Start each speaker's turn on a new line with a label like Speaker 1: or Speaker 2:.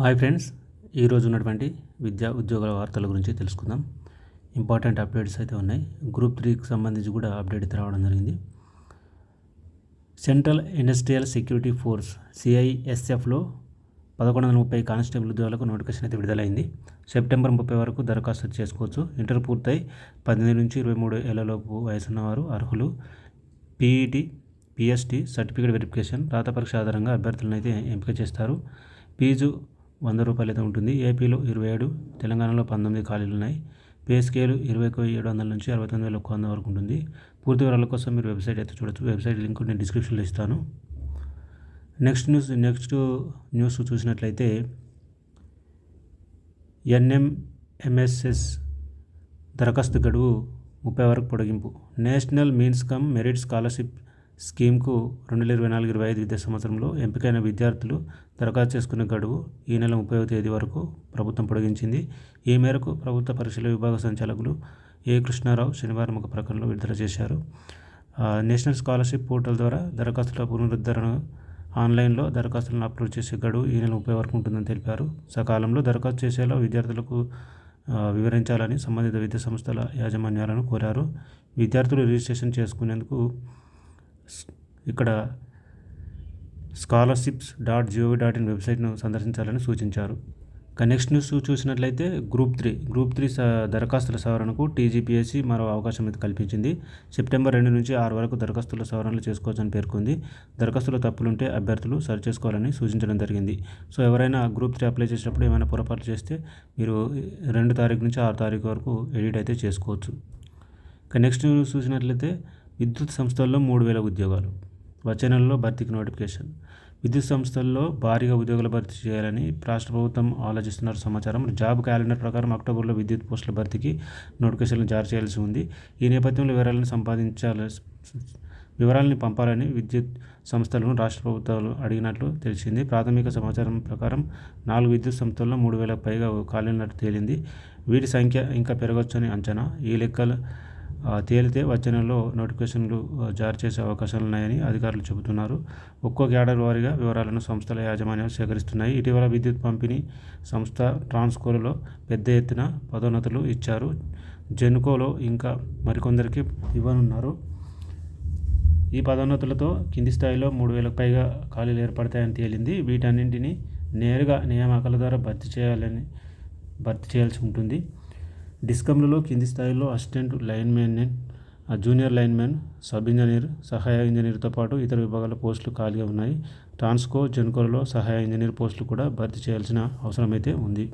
Speaker 1: Hi friends ఈరోజు ఉన్నటువంటి విద్యా ఉద్యోగాల వార్తల గురించి తెలుసుకుందాం. ఇంపార్టెంట్ అప్డేట్స్ అయితే ఉన్నాయి. గ్రూప్ త్రీకి సంబంధించి కూడా అప్డేట్ రావడం జరిగింది. సెంట్రల్ ఇండస్ట్రియల్ సెక్యూరిటీ ఫోర్స్ సిఐఎస్ఎఫ్లో పదకొండు వందల ముప్పై కానిస్టేబుల్ ఉద్యోగాలకు నోటిఫికేషన్ అయితే విడుదలైంది. సెప్టెంబర్ ముప్పై వరకు దరఖాస్తు చేసుకోవచ్చు. ఇంటర్ పూర్తయి పద్దెనిమిది నుంచి ఇరవై మూడు ఏళ్ళలోపు వయసున్నవారు అర్హులు. పీఈటీ పిఎస్టీ సర్టిఫికేట్ వెరిఫికేషన్ రాత పరీక్ష ఆధారంగా అభ్యర్థులను అయితే ఎంపిక చేస్తారు. ఫీజు వంద రూపాయలు అయితే ఉంటుంది. ఏపీలో ఇరవై ఏడు తెలంగాణలో పంతొమ్మిది ఖాళీలు ఉన్నాయి. పే స్కేల్ ఇరవై ఏడు వందల నుంచి అరవై తొమ్మిది వేల ఒక్క వంద వరకు ఉంటుంది. పూర్తి వివరాల కోసం మీరు వెబ్సైట్ అయితే చూడొచ్చు. వెబ్సైట్ లింక్ నేను డిస్క్రిప్షన్లో ఇస్తాను. నెక్స్ట్ న్యూస్ నెక్స్ట్ న్యూస్ చూసినట్లయితే ఎన్ఎంఎంఎస్ఎస్ దరఖాస్తు గడువు ముప్పై వరకు పొడిగింపు. National means cum merit scholarship స్కీమ్కు రెండు వేల ఇరవై నాలుగు ఇరవై ఐదు విద్యా సంవత్సరంలో ఎంపికైన విద్యార్థులు దరఖాస్తు చేసుకునే గడువు ఈ నెల ముప్పైవ తేదీ వరకు ప్రభుత్వం పొడిగించింది. ఈ మేరకు ప్రభుత్వ పరీక్షల విభాగ సంచాలకులు ఏ కృష్ణారావు శనివారం ఒక ప్రకటనలో విడుదల చేశారు. నేషనల్ స్కాలర్షిప్ పోర్టల్ ద్వారా దరఖాస్తుల పునరుద్ధరణ ఆన్లైన్లో దరఖాస్తులను అప్లోడ్ చేసే గడువు ఈ నెల ముప్పై వరకు ఉంటుందని తెలిపారు. సకాలంలో దరఖాస్తు చేసేలా విద్యార్థులకు వివరించాలని సంబంధిత విద్యా సంస్థల యాజమాన్యాలను కోరారు. విద్యార్థులు రిజిస్ట్రేషన్ చేసుకునేందుకు ఇక్కడ scholarships dot gov dot in వెబ్సైట్ను సందర్శించాలని సూచించారు. ఇక నెక్స్ట్ న్యూస్ చూసినట్లయితే గ్రూప్ త్రీ గ్రూప్ త్రీ దరఖాస్తుల సవరణకు టీజీపీఎస్సీ మరో అవకాశం అయితే కల్పించింది. సెప్టెంబర్ రెండు నుంచి ఆరు వరకు దరఖాస్తుల సవరణలు చేసుకోవచ్చని పేర్కొంది. దరఖాస్తులో తప్పులుంటే అభ్యర్థులు సరి చేసుకోవాలని సూచించడం జరిగింది. సో ఎవరైనా గ్రూప్ త్రీ అప్లై చేసినప్పుడు ఏమైనా పొరపాట్లు చేస్తే మీరు రెండు తారీఖు నుంచి ఆరు తారీఖు వరకు ఎడిట్ అయితే చేసుకోవచ్చు. ఇక నెక్స్ట్ న్యూస్ చూసినట్లయితే విద్యుత్ సంస్థల్లో మూడు వేల ఉద్యోగాలు. వచ్చే నెలలో భర్తీకి నోటిఫికేషన్. విద్యుత్ సంస్థల్లో భారీగా ఉద్యోగుల భర్తీ చేయాలని రాష్ట్ర ప్రభుత్వం ఆలోచిస్తున్నారు సమాచారం. జాబ్ క్యాలెండర్ ప్రకారం అక్టోబర్లో విద్యుత్ పోస్టుల భర్తీకి నోటిఫికేషన్లు జారీ చేయాల్సి ఉంది. ఈ నేపథ్యంలో వివరాలను సంపాదించాలి వివరాలని పంపాలని విద్యుత్ సంస్థలను రాష్ట్ర ప్రభుత్వాలు అడిగినట్లు తెలిసింది. ప్రాథమిక సమాచారం ప్రకారం నాలుగు విద్యుత్ సంస్థల్లో మూడు వేలకు పైగా ఖాళీలున్నట్టు తేలింది. వీటి సంఖ్య ఇంకా పెరగవచ్చని అంచనా. ఈ లెక్కలు తేలితే వచ్చే నెలలో నోటిఫికేషన్లు జారీ చేసే అవకాశాలు ఉన్నాయని అధికారులు చెబుతున్నారు. ఒక్కో క్యాడర్ వారీగా వివరాలను సంస్థల యాజమాన్యాలు సేకరిస్తున్నాయి. ఇటీవల విద్యుత్ పంపిణీ సంస్థ ట్రాన్స్కోలో పెద్ద ఎత్తున పదోన్నతులు ఇచ్చారు. జెన్కోలో ఇంకా మరికొందరికి ఇవ్వనున్నారు. ఈ పదోన్నతులతో కింది స్థాయిలో మూడు వేలకు పైగా ఖాళీలు ఏర్పడతాయని తేలింది. వీటన్నింటినీ నేరుగా నియామకాల ద్వారా భర్తీ చేయాలని భర్తీ చేయాల్సి ఉంటుంది. డిస్కంలలో కింది స్థాయిలో assistant linemen junior linemen sub engineer సహాయ ఇంజనీర్తో పాటు ఇతర విభాగాల పోస్టులు ఖాళీగా ఉన్నాయి. ట్రాన్స్కో జెన్కోలలో సహాయ ఇంజనీర్ పోస్టులు కూడా భర్తీ చేయాల్సిన అవసరమైతే ఉంది.